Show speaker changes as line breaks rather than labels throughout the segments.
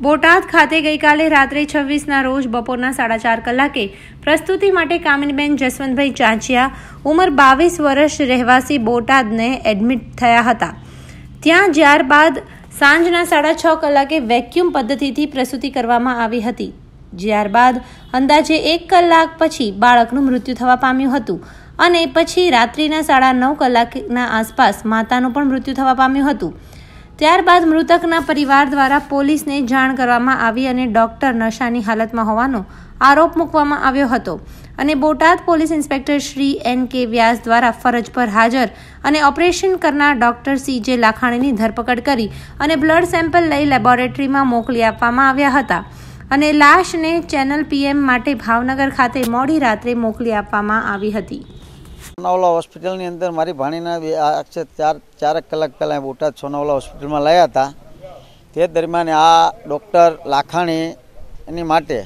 બોટાદ ખાતે ગઈકાલે રાત્રે છવ્વીસના રોજ બપોરના સાડા ચાર કલાકે પ્રસ્તુતિ માટે કામિનીબેન જસવંતભાઈ ચાંચિયા, ઉંમર બાવીસ વર્ષ રહેવાસી બોટાદને એડમિટ થયા હતા. ત્યાં જ્યારબાદ સાંજના સાડા છ કલાકે વેક્યુમ પદ્ધતિથી પ્રસૂતિ કરવામાં આવી હતી. જ્યારબાદ અંદાજે એક કલાક પછી બાળકનું મૃત્યુ થવા પામ્યું હતું અને પછી રાત્રિના સાડા નવ કલાકના આસપાસ માતાનું પણ મૃત્યુ થવા પામ્યું હતું. ત્યારબાદ મૃતકના પરિવાર દ્વારા પોલીસને જાણ કરવામાં આવી અને ડોક્ટર નશાની હાલતમાં હોવાનો આરોપ મૂકવામાં આવ્યો હતો. અને Botad police inspector Shri N K Vyas દ્વારા ફરજ પર હાજર અને ઓપરેશન કરનાર ડોક્ટર સી જે લાખાણીની ધરપકડ કરી અને બ્લડ સેમ્પલ લઈ લેબોરેટરીમાં મોકલી આપવામાં આવ્યા હતા. અને લાશને ચેનલ પીએમ માટે ભાવનગર ખાતે મોડી રાત્રે મોકલી આપવામાં આવી હતી.
સોનાવાલા હોસ્પિટલની અંદર મારી ભાણીના બે આ ચાર ચારેક કલાક પહેલાં બોટાદ સોનાવલા હોસ્પિટલમાં લાયા હતા. તે દરમિયાન આ ડૉક્ટર લાખાણી એની માટે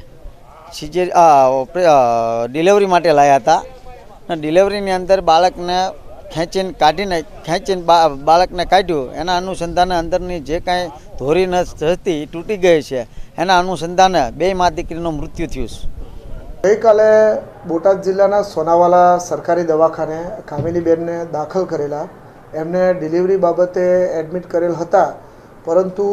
સિજે ડિલિવરી માટે લાયા હતા. અને ડિલિવરીની અંદર બાળકને ખેંચીને કાઢીને ખેંચીને બાળકને કાઢ્યું. એના અનુસંધાને અંદરની જે કાંઈ ધોરી નસ હતી તૂટી ગઈ છે. એના અનુસંધાને બે મા દીકરીનું મૃત્યુ થયું છે.
ગઈકાલે બોટાદ જિલ્લાના સોનાવાલા સરકારી દવાખાને કામિનીબેનને દાખલ કરેલા. એમને ડિલિવરી બાબતે એડમિટ કરેલ હતા, પરંતુ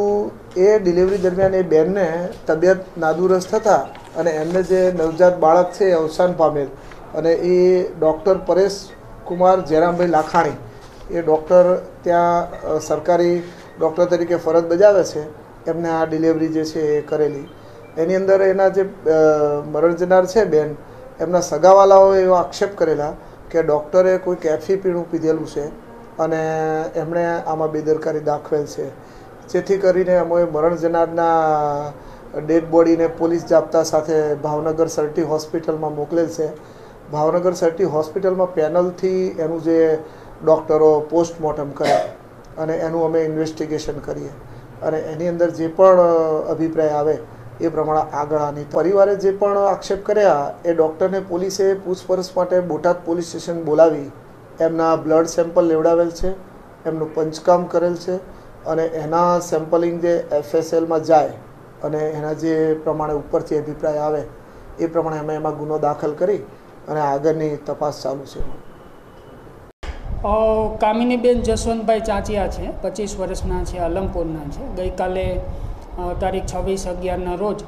એ ડિલિવરી દરમિયાન એ બેનને તબિયત નાદુરસ્ત થતાં અને એમને જે નવજાત બાળક છે એ અવસાન પામેલ અને એ ડૉક્ટર પરેશ કુમાર જયરામભાઈ લાખાણી, એ ડૉક્ટર ત્યાં સરકારી ડૉક્ટર તરીકે ફરજ બજાવે છે. એમને આ ડિલિવરી જે છે એ કરેલી. એની અંદર એના જે મરણજનાર મરણ જનાર છે બેન, એમના સગાવાલાઓએ એવો આક્ષેપ કરેલા કે ડૉક્ટરે કોઈ કેફી પીણું પીધેલું છે અને એમણે આમાં બેદરકારી દાખવેલ છે. જેથી કરીને અમે મરણ જનારના ડેડ બોડીને પોલીસ જાપ્તા સાથે ભાવનગર સર્ટી હોસ્પિટલમાં મોકલેલ છે. ભાવનગર સર્ટી હોસ્પિટલમાં પેનલથી એનું જે ડૉક્ટરો પોસ્ટમોર્ટમ કરે અને એનું અમે ઇન્વેસ્ટિગેશન કરીએ. અને એની અંદર જે પણ અભિપ્રાય આવે એ પ્રમાણે આગળ આની પરિવારે જે પણ આક્ષેપ કર્યા, એ ડૉક્ટરને પોલીસે પૂછપરછ માટે બોટાદ પોલીસ સ્ટેશન બોલાવી, એમના બ્લડ સેમ્પલ લેવડાવેલ છે, એમનું પંચકામ કરેલ છે, અને એના સેમ્પલિંગ જે એફએસએલમાં જાય, અને એના જે પ્રમાણે ઉપરથી અભિપ્રાય આવે, એ પ્રમાણે અમે એમાં ગુનો દાખલ કરી, અને આગળની તપાસ ચાલુ છે.
કામિનીબેન જસવંતભાઈ ચાંચિયા છે, પચીસ વર્ષના છે, અલમપુરના છે. ગઈકાલે તારીખ છવ્વીસ અગિયારના રોજ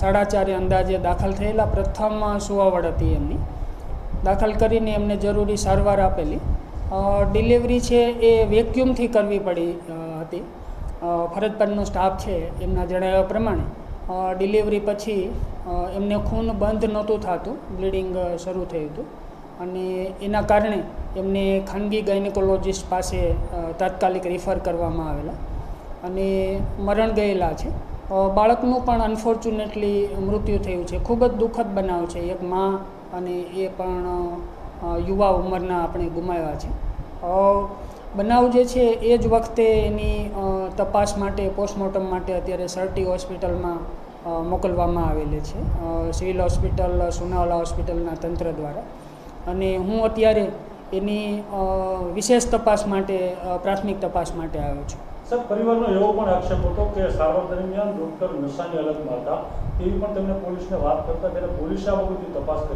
સાડા ચારે અંદાજે દાખલ થયેલા પ્રથમ સુવાવડ હતી એમની. દાખલ કરીને એમને જરૂરી સારવાર આપેલી. ડિલિવરી છે એ વેક્યુમથી કરવી પડી હતી. ફરજ પરનો સ્ટાફ છે એમના જણાવ્યા પ્રમાણે ડિલિવરી પછી એમને ખૂન બંધ નહોતું થતું, બ્લીડિંગ શરૂ થયું હતું. અને એના કારણે એમને ખાનગી ગાયનેકોલોજીસ્ટ પાસે તાત્કાલિક રિફર કરવામાં આવેલા. અને મરણ ગયેલા છે. બાળકનું પણ અનફોર્ચ્યુનેટલી મૃત્યુ થયું છે. ખૂબ જ દુઃખદ બનાવ છે. એક માં અને એ પણ યુવા ઉંમરના આપણે ગુમાવ્યા છે. બનાવ જે છે એ જ વખતે એની તપાસ માટે પોસ્ટમોર્ટમ માટે અત્યારે સર્ટી હોસ્પિટલમાં મોકલવામાં આવેલી છે. સિવિલ હોસ્પિટલ, સોનાવાલા હોસ્પિટલના તંત્ર દ્વારા. અને હું અત્યારે એની વિશેષ તપાસ માટે પ્રાથમિક તપાસ માટે આવ્યો છું.
સર પરિવારનો એવો પણ આક્ષેપ હતો કે સારવાર દરમિયાન ડોક્ટર નશાની હાલતમાં હતા એવી પણ તેમને પોલીસને વાત કરતા ત્યારે પોલીસે આ બાબતની તપાસ કરી.